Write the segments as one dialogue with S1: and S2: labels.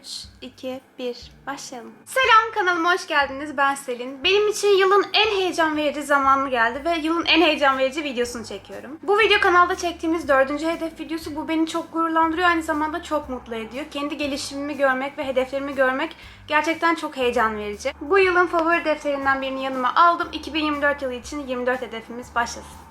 S1: 3, 2, 1 başlayalım. Selam kanalıma hoş geldiniz. Ben Selin. Benim için yılın en heyecan verici zamanı geldi ve yılın en heyecan verici videosunu çekiyorum. Bu video kanalda çektiğimiz dördüncü hedef videosu. Bu beni çok gururlandırıyor. Aynı zamanda çok mutlu ediyor. Kendi gelişimimi görmek ve hedeflerimi görmek gerçekten çok heyecan verici. Bu yılın favori defterinden birini yanıma aldım. 2024 yılı için 24 hedefimiz başlasın.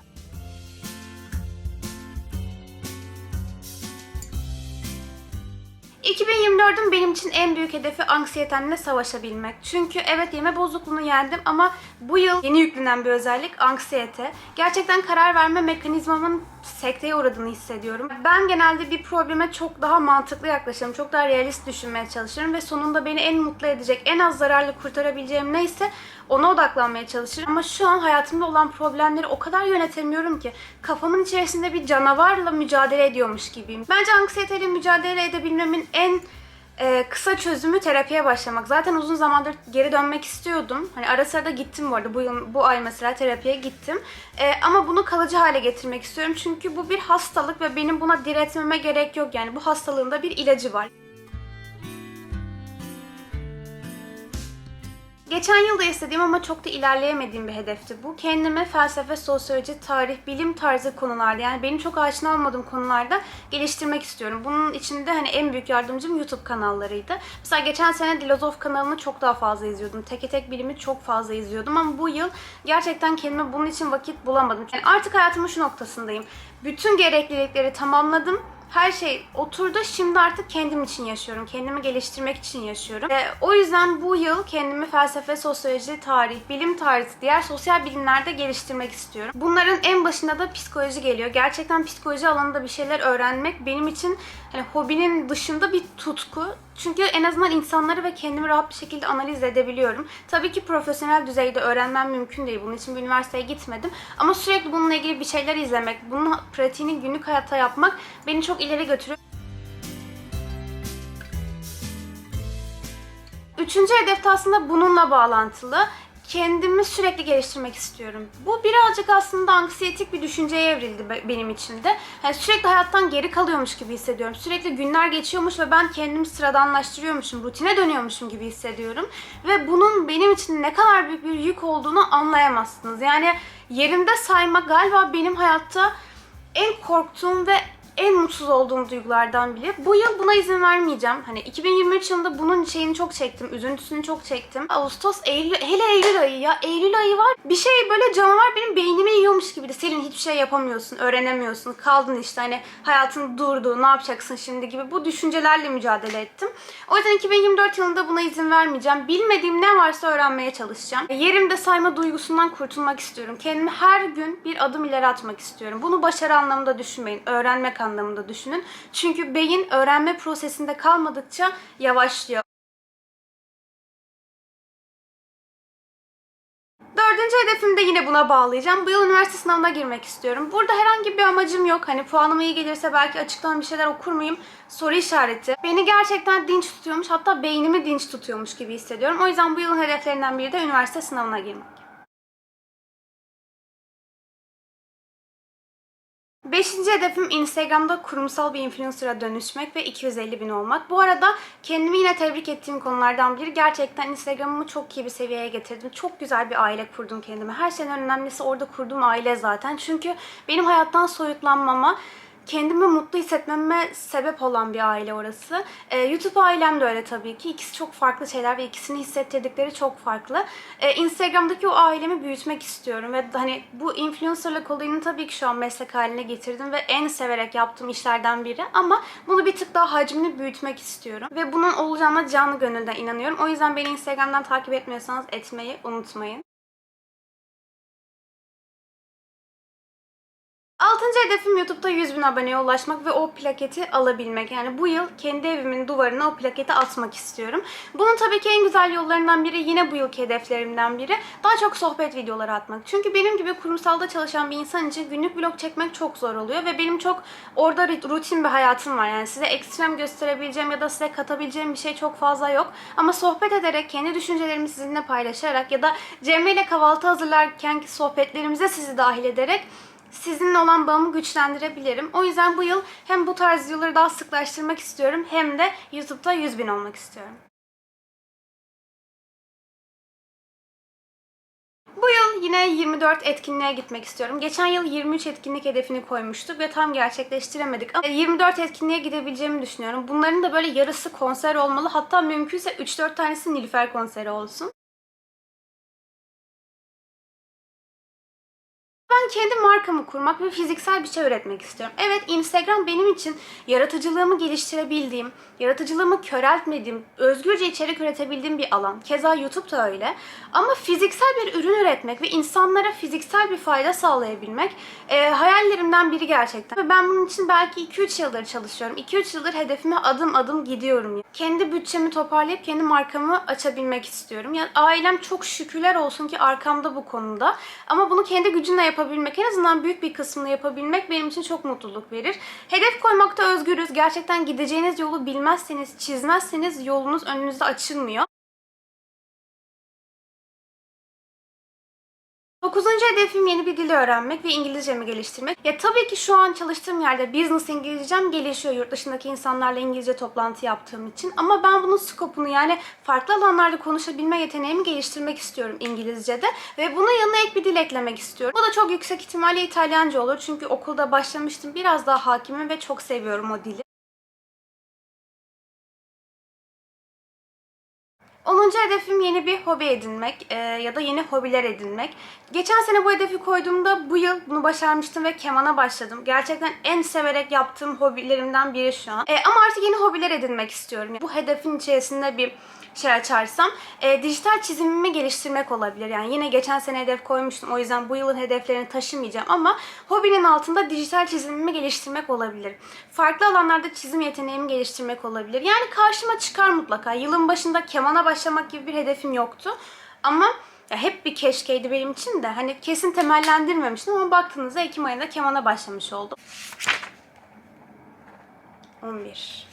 S1: 2024'ün benim için en büyük hedefi anksiyetemle savaşabilmek. Çünkü evet yeme bozukluğunu yendim ama bu yıl yeni yüklenen bir özellik anksiyete. Gerçekten karar verme mekanizmamın sekteye uğradığını hissediyorum. Ben genelde bir probleme çok daha mantıklı yaklaşırım. Çok daha realist düşünmeye çalışırım ve sonunda beni en mutlu edecek, en az zararlı kurtarabileceğim neyse ona odaklanmaya çalışırım. Ama şu an hayatımda olan problemleri o kadar yönetemiyorum ki kafamın içerisinde bir canavarla mücadele ediyormuş gibiyim. Bence anksiyeteyle mücadele edebilmemin en e, kısa çözümü terapiye başlamak. Zaten uzun zamandır geri dönmek istiyordum. Hani ara sıra da gittim bu arada. Bu, yıl, bu ay mesela terapiye gittim. E, ama bunu kalıcı hale getirmek istiyorum. Çünkü bu bir hastalık ve benim buna diretmeme gerek yok. Yani bu hastalığın da bir ilacı var. Geçen yılda istediğim ama çok da ilerleyemediğim bir hedefti bu. Kendime felsefe, sosyoloji, tarih, bilim tarzı konularda yani benim çok aşina olmadığım konularda geliştirmek istiyorum. Bunun içinde hani en büyük yardımcım YouTube kanallarıydı. Mesela geçen sene Dilozof kanalını çok daha fazla izliyordum. Teke tek bilimi çok fazla izliyordum ama bu yıl gerçekten kendime bunun için vakit bulamadım. Yani artık hayatımın şu noktasındayım. Bütün gereklilikleri tamamladım her şey oturdu. Şimdi artık kendim için yaşıyorum. Kendimi geliştirmek için yaşıyorum. Ve o yüzden bu yıl kendimi felsefe, sosyoloji, tarih, bilim tarzı diğer sosyal bilimlerde geliştirmek istiyorum. Bunların en başında da psikoloji geliyor. Gerçekten psikoloji alanında bir şeyler öğrenmek benim için hani hobinin dışında bir tutku. Çünkü en azından insanları ve kendimi rahat bir şekilde analiz edebiliyorum. Tabii ki profesyonel düzeyde öğrenmem mümkün değil. Bunun için bir üniversiteye gitmedim. Ama sürekli bununla ilgili bir şeyler izlemek, bunun pratiğini günlük hayatta yapmak beni çok ileri götürüyor. Üçüncü hedef de aslında bununla bağlantılı. Kendimi sürekli geliştirmek istiyorum. Bu birazcık aslında anksiyetik bir düşünceye evrildi be- benim için de. Yani sürekli hayattan geri kalıyormuş gibi hissediyorum. Sürekli günler geçiyormuş ve ben kendimi sıradanlaştırıyormuşum, rutine dönüyormuşum gibi hissediyorum. Ve bunun benim için ne kadar büyük bir yük olduğunu anlayamazsınız. Yani yerimde saymak galiba benim hayatta en korktuğum ve en mutsuz olduğum duygulardan biri. Bu yıl buna izin vermeyeceğim. Hani 2023 yılında bunun şeyini çok çektim, üzüntüsünü çok çektim. Ağustos, Eylül, hele Eylül ayı ya. Eylül ayı var. Bir şey böyle canavar benim beynimi yiyormuş gibiydi. Selin hiçbir şey yapamıyorsun, öğrenemiyorsun. Kaldın işte hani hayatın durdu, ne yapacaksın şimdi gibi bu düşüncelerle mücadele ettim. O yüzden 2024 yılında buna izin vermeyeceğim. Bilmediğim ne varsa öğrenmeye çalışacağım. Yerimde sayma duygusundan kurtulmak istiyorum. Kendimi her gün bir adım ileri atmak istiyorum. Bunu başarı anlamında düşünmeyin. Öğrenmek anlamında düşünün. Çünkü beyin öğrenme prosesinde kalmadıkça yavaşlıyor. Dördüncü hedefimi de yine buna bağlayacağım. Bu yıl üniversite sınavına girmek istiyorum. Burada herhangi bir amacım yok. Hani puanım iyi gelirse belki açıktan bir şeyler okur muyum? Soru işareti. Beni gerçekten dinç tutuyormuş. Hatta beynimi dinç tutuyormuş gibi hissediyorum. O yüzden bu yılın hedeflerinden biri de üniversite sınavına girmek. Beşinci hedefim Instagram'da kurumsal bir influencer'a dönüşmek ve 250 bin olmak. Bu arada kendimi yine tebrik ettiğim konulardan biri. Gerçekten Instagram'ımı çok iyi bir seviyeye getirdim. Çok güzel bir aile kurdum kendime. Her şeyden önemlisi orada kurduğum aile zaten. Çünkü benim hayattan soyutlanmama, kendimi mutlu hissetmeme sebep olan bir aile orası. Ee, YouTube ailem de öyle tabii ki. İkisi çok farklı şeyler ve ikisini hissettirdikleri çok farklı. Ee, Instagram'daki o ailemi büyütmek istiyorum ve hani bu influencerlık olayını tabii ki şu an meslek haline getirdim ve en severek yaptığım işlerden biri ama bunu bir tık daha hacmini büyütmek istiyorum ve bunun olacağına canlı gönülden inanıyorum. O yüzden beni Instagram'dan takip etmiyorsanız etmeyi unutmayın. Altıncı hedefim YouTube'da 100 bin aboneye ulaşmak ve o plaketi alabilmek. Yani bu yıl kendi evimin duvarına o plaketi asmak istiyorum. Bunun tabii ki en güzel yollarından biri yine bu yılki hedeflerimden biri daha çok sohbet videoları atmak. Çünkü benim gibi kurumsalda çalışan bir insan için günlük vlog çekmek çok zor oluyor ve benim çok orada rutin bir hayatım var. Yani size ekstrem gösterebileceğim ya da size katabileceğim bir şey çok fazla yok. Ama sohbet ederek, kendi düşüncelerimi sizinle paylaşarak ya da Cemre ile kahvaltı hazırlarkenki sohbetlerimize sizi dahil ederek sizinle olan bağımı güçlendirebilirim. O yüzden bu yıl hem bu tarz videoları daha sıklaştırmak istiyorum hem de YouTube'da 100 bin olmak istiyorum. Bu yıl yine 24 etkinliğe gitmek istiyorum. Geçen yıl 23 etkinlik hedefini koymuştuk ve tam gerçekleştiremedik. Ama 24 etkinliğe gidebileceğimi düşünüyorum. Bunların da böyle yarısı konser olmalı. Hatta mümkünse 3-4 tanesi Nilüfer konseri olsun. Ben kendi markamı kurmak ve fiziksel bir şey üretmek istiyorum. Evet Instagram benim için yaratıcılığımı geliştirebildiğim, yaratıcılığımı köreltmediğim, özgürce içerik üretebildiğim bir alan. Keza YouTube da öyle. Ama fiziksel bir ürün üretmek ve insanlara fiziksel bir fayda sağlayabilmek e, hayallerimden biri gerçekten. Ve ben bunun için belki 2-3 yıldır çalışıyorum. 2-3 yıldır hedefime adım adım gidiyorum. Kendi bütçemi toparlayıp kendi markamı açabilmek istiyorum. Yani ailem çok şükürler olsun ki arkamda bu konuda. Ama bunu kendi gücünle yapabilmek, en azından büyük bir kısmını yapabilmek benim için çok mutluluk verir. Hedef koymakta özgürüz. Gerçekten gideceğiniz yolu bilmezseniz, çizmezseniz yolunuz önünüzde açılmıyor. Dokuzuncu hedefim yeni bir dil öğrenmek ve İngilizcemi geliştirmek. Ya tabii ki şu an çalıştığım yerde business İngilizcem gelişiyor yurt dışındaki insanlarla İngilizce toplantı yaptığım için. Ama ben bunun skopunu yani farklı alanlarda konuşabilme yeteneğimi geliştirmek istiyorum İngilizce'de. Ve bunun yanına ek bir dil eklemek istiyorum. Bu da çok yüksek ihtimalle İtalyanca olur. Çünkü okulda başlamıştım. Biraz daha hakimim ve çok seviyorum o dili. 10. hedefim yeni bir hobi edinmek e, ya da yeni hobiler edinmek. Geçen sene bu hedefi koyduğumda bu yıl bunu başarmıştım ve kemana başladım. Gerçekten en severek yaptığım hobilerimden biri şu an. E, ama artık yeni hobiler edinmek istiyorum. Bu hedefin içerisinde bir şey açarsam e, dijital çizimimi geliştirmek olabilir. Yani yine geçen sene hedef koymuştum. O yüzden bu yılın hedeflerini taşımayacağım ama hobinin altında dijital çizimimi geliştirmek olabilir. Farklı alanlarda çizim yeteneğimi geliştirmek olabilir. Yani karşıma çıkar mutlaka. Yılın başında kemana başlamak gibi bir hedefim yoktu. Ama ya hep bir keşkeydi benim için de. Hani kesin temellendirmemiştim ama baktığınızda Ekim ayında kemana başlamış oldum. 11.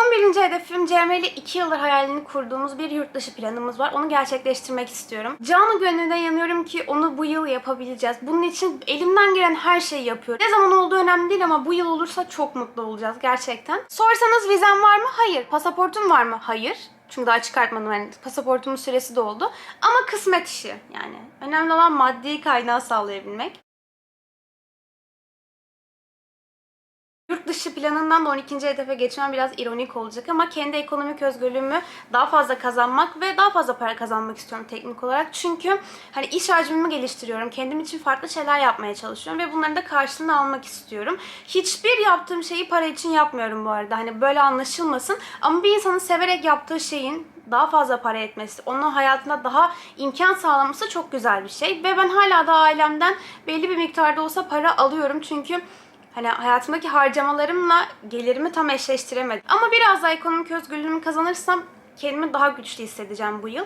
S1: 11. hedefim Cemre ile 2 yıldır hayalini kurduğumuz bir yurt dışı planımız var. Onu gerçekleştirmek istiyorum. Canı gönülden yanıyorum ki onu bu yıl yapabileceğiz. Bunun için elimden gelen her şeyi yapıyorum. Ne zaman olduğu önemli değil ama bu yıl olursa çok mutlu olacağız gerçekten. Sorsanız vizem var mı? Hayır. Pasaportum var mı? Hayır. Çünkü daha çıkartmadım yani pasaportumun süresi doldu. Ama kısmet işi yani. Önemli olan maddi kaynağı sağlayabilmek. Yurt dışı planından da 12. hedefe geçmem biraz ironik olacak ama kendi ekonomik özgürlüğümü daha fazla kazanmak ve daha fazla para kazanmak istiyorum teknik olarak. Çünkü hani iş hacmimi geliştiriyorum. Kendim için farklı şeyler yapmaya çalışıyorum ve bunların da karşılığını almak istiyorum. Hiçbir yaptığım şeyi para için yapmıyorum bu arada. Hani böyle anlaşılmasın. Ama bir insanın severek yaptığı şeyin daha fazla para etmesi, onun hayatında daha imkan sağlaması çok güzel bir şey. Ve ben hala da ailemden belli bir miktarda olsa para alıyorum. Çünkü hani hayatımdaki harcamalarımla gelirimi tam eşleştiremedim. Ama biraz daha ekonomik özgürlüğümü kazanırsam kendimi daha güçlü hissedeceğim bu yıl.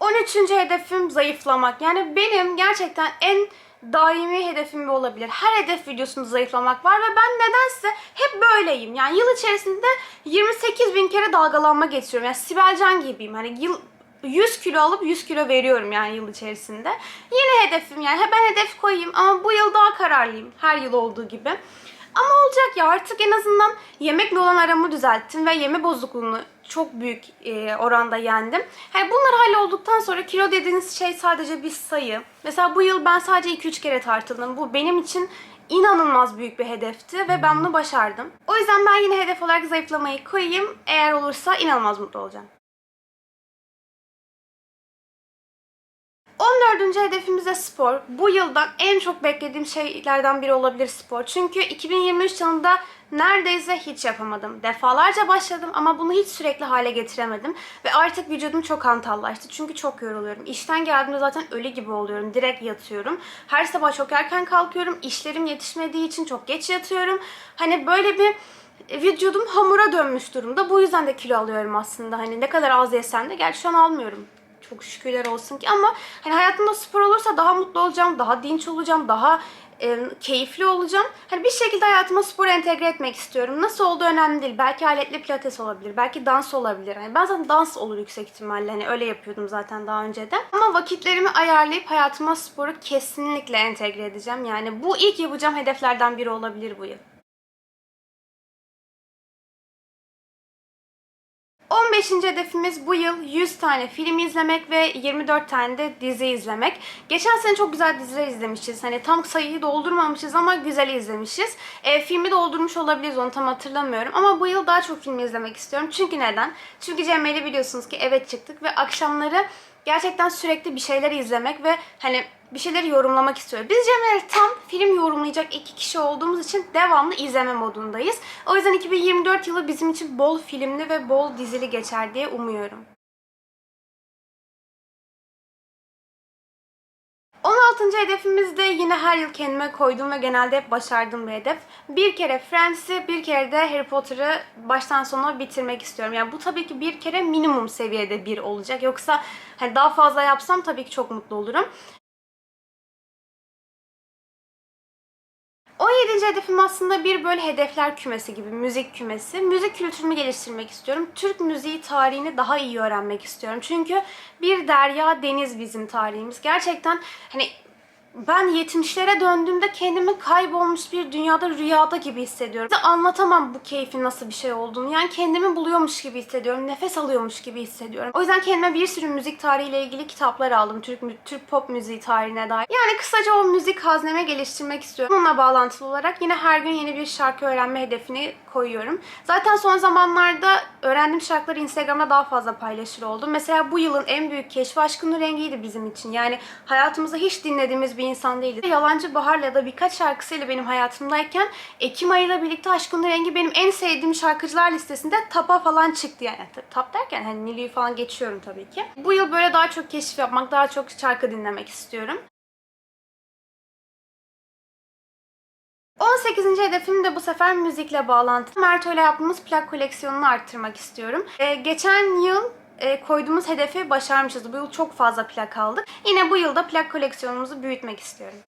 S1: 13. hedefim zayıflamak. Yani benim gerçekten en daimi hedefim bu olabilir. Her hedef videosunda zayıflamak var ve ben nedense hep böyleyim. Yani yıl içerisinde 28 bin kere dalgalanma geçiriyorum. Yani Sibel Can gibiyim. Hani yıl 100 kilo alıp 100 kilo veriyorum yani yıl içerisinde. Yine hedefim yani ben hedef koyayım ama bu yıl daha kararlıyım. Her yıl olduğu gibi. Ama olacak ya artık en azından yemekle olan aramı düzelttim ve yeme bozukluğunu çok büyük e, oranda yendim. Yani bunlar hallolduktan sonra kilo dediğiniz şey sadece bir sayı. Mesela bu yıl ben sadece 2-3 kere tartıldım. Bu benim için inanılmaz büyük bir hedefti ve ben bunu başardım. O yüzden ben yine hedef olarak zayıflamayı koyayım. Eğer olursa inanılmaz mutlu olacağım. 14. hedefimiz de spor. Bu yıldan en çok beklediğim şeylerden biri olabilir spor. Çünkü 2023 yılında neredeyse hiç yapamadım. Defalarca başladım ama bunu hiç sürekli hale getiremedim. Ve artık vücudum çok hantallaştı. Çünkü çok yoruluyorum. İşten geldiğimde zaten ölü gibi oluyorum. Direkt yatıyorum. Her sabah çok erken kalkıyorum. İşlerim yetişmediği için çok geç yatıyorum. Hani böyle bir vücudum hamura dönmüş durumda. Bu yüzden de kilo alıyorum aslında. Hani ne kadar az yesem de gerçi şu an almıyorum. Çok şükürler olsun ki ama hani hayatımda spor olursa daha mutlu olacağım, daha dinç olacağım, daha e, keyifli olacağım. Hani bir şekilde hayatıma spor entegre etmek istiyorum. Nasıl olduğu önemli değil. Belki aletli pilates olabilir, belki dans olabilir. Hani ben zaten dans olur yüksek ihtimalle. Hani öyle yapıyordum zaten daha önceden. Ama vakitlerimi ayarlayıp hayatıma sporu kesinlikle entegre edeceğim. Yani bu ilk yapacağım hedeflerden biri olabilir bu yıl. 15. hedefimiz bu yıl 100 tane film izlemek ve 24 tane de dizi izlemek. Geçen sene çok güzel diziler izlemişiz. Hani tam sayıyı doldurmamışız ama güzel izlemişiz. E, filmi doldurmuş olabiliriz onu tam hatırlamıyorum. Ama bu yıl daha çok film izlemek istiyorum. Çünkü neden? Çünkü Cemre'yle biliyorsunuz ki evet çıktık ve akşamları gerçekten sürekli bir şeyler izlemek ve hani bir şeyleri yorumlamak istiyorum. Biz Cemre'yle tam film yorumlayacak iki kişi olduğumuz için devamlı izleme modundayız. O yüzden 2024 yılı bizim için bol filmli ve bol dizili geçer diye umuyorum. 16. hedefimiz de yine her yıl kendime koyduğum ve genelde hep başardığım bir hedef. Bir kere Friends'i, bir kere de Harry Potter'ı baştan sona bitirmek istiyorum. Yani bu tabii ki bir kere minimum seviyede bir olacak. Yoksa hani daha fazla yapsam tabii ki çok mutlu olurum. 17. hedefim aslında bir böyle hedefler kümesi gibi, müzik kümesi. Müzik kültürümü geliştirmek istiyorum. Türk müziği tarihini daha iyi öğrenmek istiyorum. Çünkü bir derya deniz bizim tarihimiz. Gerçekten hani ben 70'lere döndüğümde kendimi kaybolmuş bir dünyada rüyada gibi hissediyorum. Size anlatamam bu keyfin nasıl bir şey olduğunu. Yani kendimi buluyormuş gibi hissediyorum. Nefes alıyormuş gibi hissediyorum. O yüzden kendime bir sürü müzik tarihiyle ilgili kitaplar aldım. Türk, Türk pop müziği tarihine dair. Yani kısaca o müzik hazneme geliştirmek istiyorum. Bununla bağlantılı olarak yine her gün yeni bir şarkı öğrenme hedefini koyuyorum. Zaten son zamanlarda öğrendiğim şarkıları Instagram'da daha fazla paylaşır oldum. Mesela bu yılın en büyük keşfi Aşkın Rengi'ydi bizim için. Yani hayatımızda hiç dinlediğimiz bir insan değildi. Yalancı Bahar'la da birkaç şarkısıyla benim hayatımdayken Ekim ayıyla birlikte Aşkın Rengi benim en sevdiğim şarkıcılar listesinde tapa falan çıktı yani. Tap- derken hani Nilü'yü falan geçiyorum tabii ki. Bu yıl böyle daha çok keşif yapmak, daha çok şarkı dinlemek istiyorum. 18. hedefim de bu sefer müzikle bağlantılı. Merto ile yaptığımız plak koleksiyonunu arttırmak istiyorum. Ee, geçen yıl e, koyduğumuz hedefi başarmışız. Bu yıl çok fazla plak aldık. Yine bu yılda plak koleksiyonumuzu büyütmek istiyorum.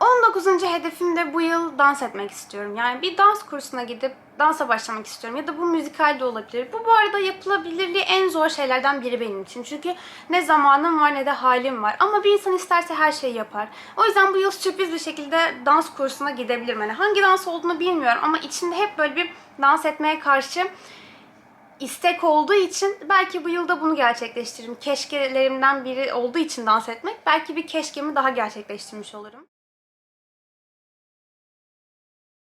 S1: 19. hedefim de bu yıl dans etmek istiyorum. Yani bir dans kursuna gidip dansa başlamak istiyorum. Ya da bu müzikal de olabilir. Bu bu arada yapılabilirliği en zor şeylerden biri benim için. Çünkü ne zamanım var ne de halim var. Ama bir insan isterse her şeyi yapar. O yüzden bu yıl sürpriz bir şekilde dans kursuna gidebilirim. Yani hangi dans olduğunu bilmiyorum ama içinde hep böyle bir dans etmeye karşı istek olduğu için belki bu yılda bunu gerçekleştiririm. Keşkelerimden biri olduğu için dans etmek. Belki bir keşkemi daha gerçekleştirmiş olurum.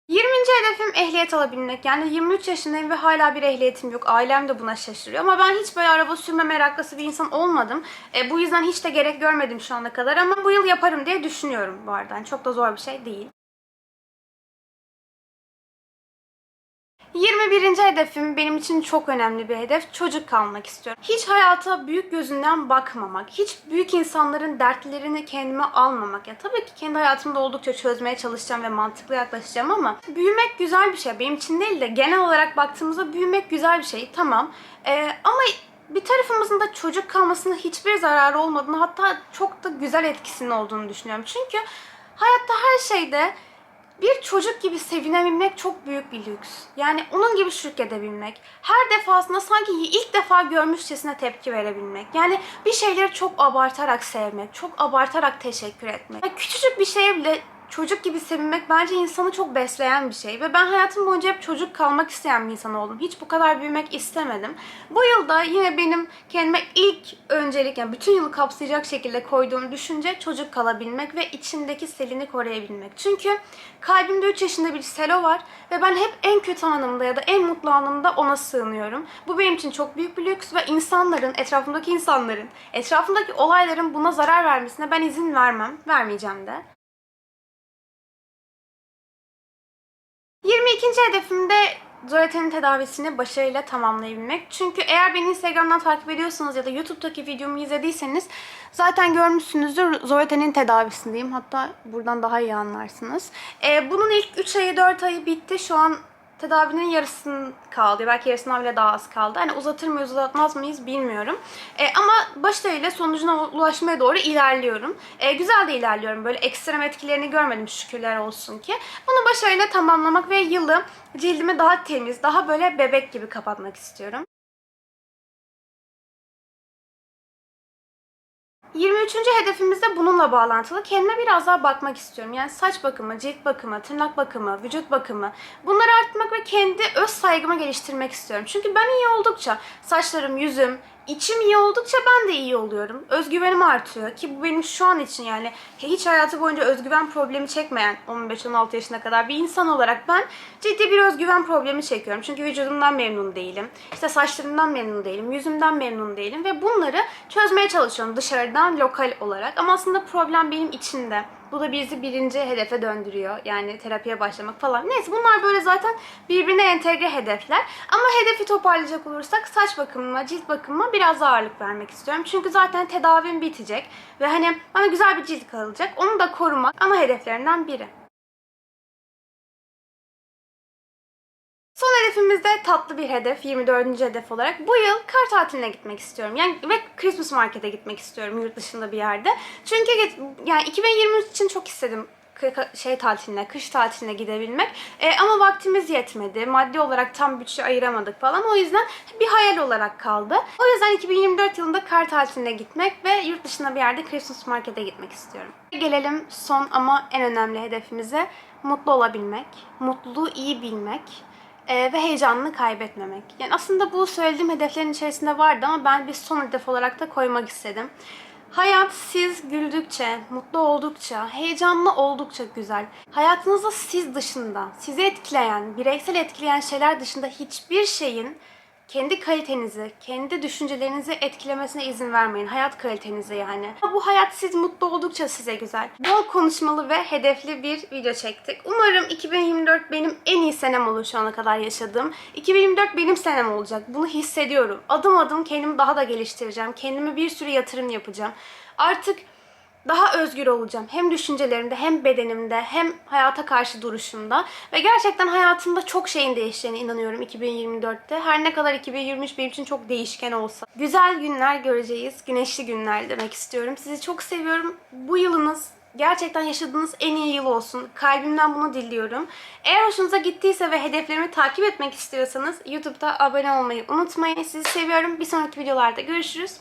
S1: 20. hedefim ehliyet alabilmek. Yani 23 yaşındayım ve hala bir ehliyetim yok. Ailem de buna şaşırıyor. Ama ben hiç böyle araba sürme meraklısı bir insan olmadım. E, bu yüzden hiç de gerek görmedim şu ana kadar. Ama bu yıl yaparım diye düşünüyorum bu arada. Yani çok da zor bir şey değil. 21. hedefim benim için çok önemli bir hedef. Çocuk kalmak istiyorum. Hiç hayata büyük gözünden bakmamak, hiç büyük insanların dertlerini kendime almamak. Ya tabii ki kendi hayatımda oldukça çözmeye çalışacağım ve mantıklı yaklaşacağım ama büyümek güzel bir şey. Benim için değil de genel olarak baktığımızda büyümek güzel bir şey. Tamam. Ee, ama bir tarafımızın da çocuk kalmasına hiçbir zararı olmadığını hatta çok da güzel etkisinin olduğunu düşünüyorum. Çünkü hayatta her şeyde bir çocuk gibi sevinebilmek çok büyük bir lüks. Yani onun gibi şükredebilmek. Her defasında sanki ilk defa görmüşçesine tepki verebilmek. Yani bir şeyleri çok abartarak sevmek, çok abartarak teşekkür etmek. Yani küçücük bir şeye bile çocuk gibi sevinmek bence insanı çok besleyen bir şey. Ve ben hayatım boyunca hep çocuk kalmak isteyen bir insan oldum. Hiç bu kadar büyümek istemedim. Bu yılda yine benim kendime ilk öncelik, yani bütün yılı kapsayacak şekilde koyduğum düşünce çocuk kalabilmek ve içindeki selini koruyabilmek. Çünkü kalbimde 3 yaşında bir Selo var ve ben hep en kötü anımda ya da en mutlu anımda ona sığınıyorum. Bu benim için çok büyük bir lüks ve insanların, etrafımdaki insanların, etrafımdaki olayların buna zarar vermesine ben izin vermem, vermeyeceğim de. 22. hedefim de Zorete'nin tedavisini başarıyla tamamlayabilmek. Çünkü eğer beni Instagram'dan takip ediyorsanız ya da YouTube'daki videomu izlediyseniz zaten görmüşsünüzdür Zorete'nin tedavisindeyim. Hatta buradan daha iyi anlarsınız. Ee, bunun ilk 3 ayı 4 ayı bitti. Şu an tedavinin yarısının kaldı. Belki yarısından bile daha az kaldı. Hani uzatır mıyız uzatmaz mıyız bilmiyorum. E, ama başarıyla sonucuna ulaşmaya doğru ilerliyorum. E, güzel de ilerliyorum. Böyle ekstrem etkilerini görmedim şükürler olsun ki. Bunu başarıyla tamamlamak ve yılı cildimi daha temiz, daha böyle bebek gibi kapatmak istiyorum. 23. hedefimiz de bununla bağlantılı. Kendime biraz daha bakmak istiyorum. Yani saç bakımı, cilt bakımı, tırnak bakımı, vücut bakımı. Bunları arttırmak ve kendi öz saygımı geliştirmek istiyorum. Çünkü ben iyi oldukça, saçlarım, yüzüm, içim iyi oldukça ben de iyi oluyorum. Özgüvenim artıyor ki bu benim şu an için yani hiç hayatı boyunca özgüven problemi çekmeyen 15-16 yaşına kadar bir insan olarak ben ciddi bir özgüven problemi çekiyorum. Çünkü vücudumdan memnun değilim. İşte saçlarımdan memnun değilim. Yüzümden memnun değilim. Ve bunları çözmeye çalışıyorum dışarıdan lokal olarak. Ama aslında problem benim içinde. Bu da bizi birinci hedefe döndürüyor. Yani terapiye başlamak falan. Neyse bunlar böyle zaten birbirine entegre hedefler. Ama hedefi toparlayacak olursak saç bakımıma, cilt bakımıma biraz ağırlık vermek istiyorum. Çünkü zaten tedavim bitecek. Ve hani bana güzel bir cilt kalacak. Onu da korumak ana hedeflerinden biri. Son hedefimiz de tatlı bir hedef, 24. hedef olarak. Bu yıl kar tatiline gitmek istiyorum. Yani ve Christmas markete gitmek istiyorum yurt dışında bir yerde. Çünkü yani 2023 için çok istedim şey tatiline, kış tatiline gidebilmek. E, ama vaktimiz yetmedi. Maddi olarak tam bütçe ayıramadık falan. O yüzden bir hayal olarak kaldı. O yüzden 2024 yılında kar tatiline gitmek ve yurt dışında bir yerde Christmas markete gitmek istiyorum. Gelelim son ama en önemli hedefimize. Mutlu olabilmek, mutluluğu iyi bilmek e, ve heyecanını kaybetmemek. Yani aslında bu söylediğim hedeflerin içerisinde vardı ama ben bir son hedef olarak da koymak istedim. Hayat siz güldükçe, mutlu oldukça, heyecanlı oldukça güzel. Hayatınızda siz dışında, sizi etkileyen, bireysel etkileyen şeyler dışında hiçbir şeyin kendi kalitenizi, kendi düşüncelerinizi etkilemesine izin vermeyin. Hayat kalitenizi yani. Bu hayat siz mutlu oldukça size güzel. Bol konuşmalı ve hedefli bir video çektik. Umarım 2024 benim en iyi senem olur şu ana kadar yaşadığım. 2024 benim senem olacak. Bunu hissediyorum. Adım adım kendimi daha da geliştireceğim. Kendime bir sürü yatırım yapacağım. Artık daha özgür olacağım. Hem düşüncelerimde, hem bedenimde, hem hayata karşı duruşumda. Ve gerçekten hayatımda çok şeyin değişeceğine inanıyorum 2024'te. Her ne kadar 2023 benim için çok değişken olsa. Güzel günler göreceğiz. Güneşli günler demek istiyorum. Sizi çok seviyorum. Bu yılınız gerçekten yaşadığınız en iyi yıl olsun. Kalbimden bunu diliyorum. Eğer hoşunuza gittiyse ve hedeflerimi takip etmek istiyorsanız YouTube'da abone olmayı unutmayın. Sizi seviyorum. Bir sonraki videolarda görüşürüz.